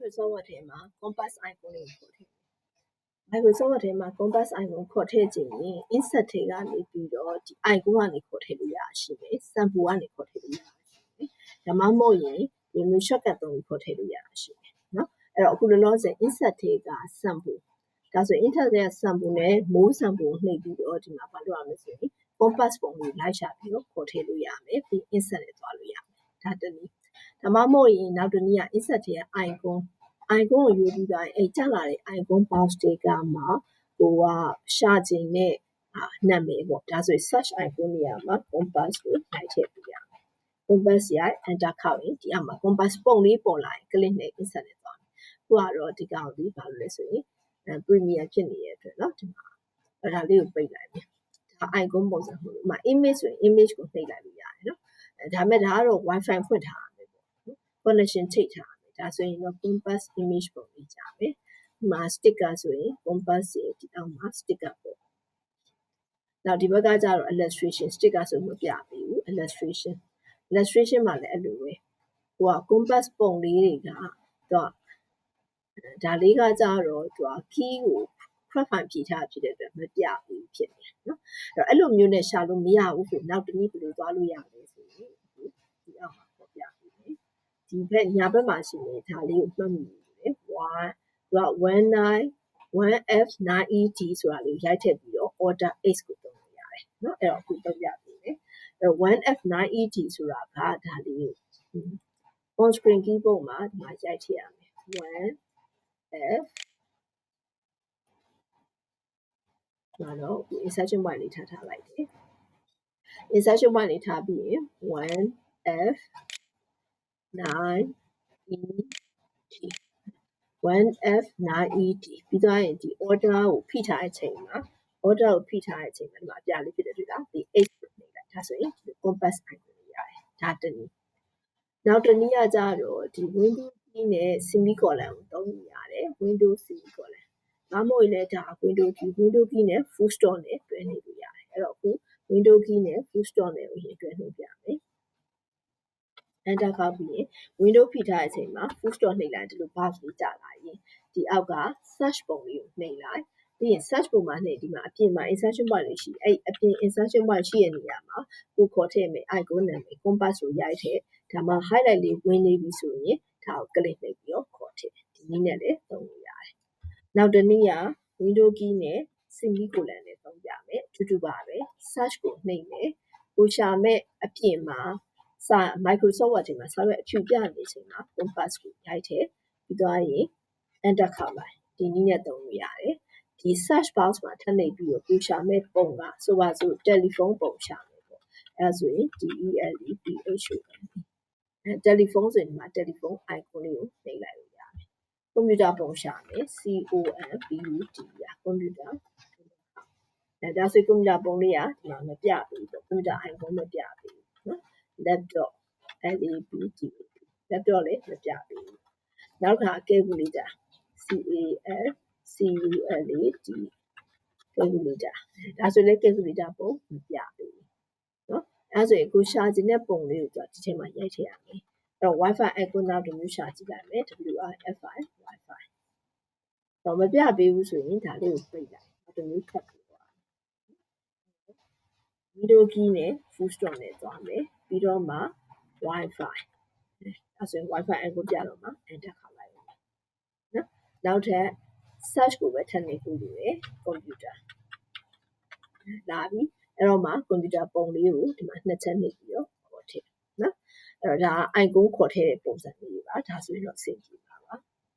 Microsoft Word ထဲမှာ compass icon လေးကိုခေါ်ထည့် Microsoft Word ထဲမှာ compass icon ခေါ်ထည့်ခြင်းရင် insert ထဲကနေပြီးတော့ဒီ icon ကနေခေါ်ထည့်လို့ရရှိတယ် sample ကနေခေါ်ထည့်လို့ရရှိတယ်ဒါမှမဟုတ်ရင်ဒီမျိုး shortcut သုံးပြီးခေါ်ထည့်လို့ရရှိတယ်နော်အဲ့တော့အခုလောလောဆယ် insert ထဲက sample ဒါဆို insert ထဲက sample နဲ့ more sample ကိုနှိပ်ပြီးတော့ဒီမှာဘာလုပ်ရမလဲဆိုရင် compass ပုံလေးလိုက်ရှာပြီးတော့ခေါ်ထည့်လို့ရမယ်ပြီး insert နဲ့သွားလို့ရမယ်ဒါတနည်း ဒါမှမဟုတ်ရင်နောက်တစ်နည်းက insert ထဲက icon icon ကိုယူပြီးသွားရင်အဲ့ကျလာတဲ့ icon box တွေကမှဟိုကရှာခြင်းနဲ့အာနာမည်ပေါ့ဒါဆိုရင် search icon နေရာမှာ compass ကိုလိုက်ထည့်ပြရမယ် compass ရိုက် enter ခောက်ရင်ဒီအောက်မှာ compass ပုံလေးပေါ်လာရင် click နဲ့ insert နဲ့သွားမယ်ခုကတော့ဒီကောင်ဒီဘာလို့လဲဆိုရင် premium ဖြစ်နေတဲ့အတွက်เนาะဒီမှာအဲ့ဒါလေးကိုပိတ်လိုက်မယ်ဒါ icon ပုံစံမျိုးမှာ image ဆိုရင် image ကိုနှိပ်လိုက်လို့ရတယ်เนาะဒါပေမဲ့ဒါကတော့ wifi ဖွင့်ထားရမယ်ပေါ့နော် connection ချိတ်ထားမယ်ဒါဆိုရင်တော့ compass image ပုံလေးကြမယ်ဒီမှာ sticker ဆိုရင် compass ရဲ့ဒီအောက်မှာ sticker ပေါ့နောက်ဒီဘက်ကကျတော့ illustration sticker ဆိုမပြပေးဘူး illustration illustration မှာလည်းအဲ့လိုပဲဟိုက compass ပုံလေးတွေကသူကဒါလေးကကြတော့သူက key ကို profile ဖြည့်ထားဖြစ်တဲ့အတွက်မပြဘူးဖြစ်နေတယ်နော်အဲ့တော့အဲ့လိုမျိုးနဲ့ရှာလို့မရဘူးဆိုနောက်တနည်းဘယ်လိုသွားလို့ရလဲဆို ဒီဘက်ညာဘက်မှာရှိနေဒါလေးကိုမှတ်မိတယ်1သူက19 1F9ET ဆိုတာလေးရိုက်ထည့်ပြီးတော့ order X ကိုသုံးလို့ရတယ်เนาะအဲ့တော့အခုသုံးပြပေးမယ်အဲ့ 1F9ET ဆိုတာကဒါလေးကို on screen keyboard မှာဒီမှာရိုက်ထည့်ရမယ် 1F မှာတော့ insertion point လေးထားထားလိုက်တယ် insertion point လေးထားပြီးရင် 1F 9 ET 1F 9ET ပြီးသွားရင်ဒီ order ကိုဖိထားတဲ့အချိန်မှာ order ကိုဖိထားတဲ့အချိန်မှာဒီမှာအပြလေးဖြစ်တဲ့တွေ့လားဒီ H ကိုနှိပ်လိုက်ဒါဆိုရင်ဒီ compass icon ကိုရတယ်ဒါတနည်းနောက်တနည်းကကြတော့ဒီ window key နဲ့ semicolon ကိုသုံးလို့ရတယ် window semicolon ဒါမှမဟုတ်လည်းဒါ window key window key နဲ့ full stop နဲ့တွဲနေလို့ရတယ်အဲ့တော့အခု window key နဲ့ full stop နဲ့ကိုရင်တွဲနေပြမယ် enter ခောက်ပြီးရင် window ဖိထားတဲ့အချိန်မှာ full stop နှိပ်လိုက်ဒီလို box လေးကြာလာရင်ဒီအောက်က search ပုံလေးကိုနှိပ်လိုက်ပြီးရင် search ပုံမှာနှိပ်ဒီမှာအပြင်မှာ insertion point လေးရှိအဲ့အပြင် insertion point ရှိတဲ့နေရာမှာကိုခေါ်ထည့်မယ် icon နာမည် compass ကိုရိုက်ထည့်ဒါမှ highlight လေးဝင်နေပြီဆိုရင်ဒါကို click နှိပ်ပြီးတော့ခေါ်ထည့်ဒီနည်းနဲ့လည်းသုံးလို့ရတယ်နောက်တစ်နည်းက window key နဲ့ semicolon နဲ့သုံးပြမယ်အထူးတူပါပဲ search ကိုနှိပ်မယ်ကိုရှာမဲ့အပြင်မှာ စာ Microsoft Word ထဲမှာစာရွက်အဖြူပြနေချိန်မှာ compass ကိုရိုက်ထည့်ပြီးသွားရင် enter ခောက်လိုက်ဒီနည်းနဲ့သုံးလို့ရတယ်ဒီ search box မှာထပ်နှိပ်ပြီးတော့ကိုရှာမဲ့ပုံကဆိုပါစို့ telephone ပုံရှာမယ်ပေါ့အဲဒါဆိုရင် DELEPH ကိုအဲတယ်လီဖုန်းဆိုရင်ဒီမှာတယ်လီဖုန်း icon လေးကိုနှိပ်လိုက်လို့ရတယ်ကွန်ပျူတာပုံရှာမယ် COMPUT ရကွန်ပျူတာအဲဒါဆိုကွန်ပျူတာပုံလေးကဒီမှာမပြဘူးပေါ့ကွန်ပျူတာ icon မပြဘူးနော် laptop LAPT laptop လည်းမပြဘူးနောက်တစ်ခါ calculator CAL CULAT calculator ဒါဆိုလည်း calculator ပုံမပြဘူးနော်အဲဆိုရင်ကိုရှာခြင်းတဲ့ပုံလေးကိုဒီချိန်မှာရိုက်ထည့်ရမယ်အဲ့တော့ wifi icon နောက်တစ်မျိုးရှာကြည့်လိုက်မယ် WRFI wifi တော့မပြပေးဘူးဆိုရင်ဒါလေးကိုပိတ်လိုက်နောက်တစ်မျိုးထပ်ပြီးသွား video key နဲ့ full stop နဲ့သွားမယ် ပြီးတော့မှ wifi အဲဆိုရင် wifi icon ပြတော့မှ enter ခါလိုက်ပါနော်နောက်ထပ် search ကိုပဲထပ်နေခုလို့ရယ် computer လာပြီအဲ့တော့မှ computer ပုံလေးကိုဒီမှာနှစ်ချက်နှိပ်ပြီးတော့ခေါ်ထည့်နော်အဲ့တော့ဒါ icon ခေါ်ထည့်တဲ့ပုံစံလေးပါဒါဆိုရင်တော့အဆင်ပြေပါ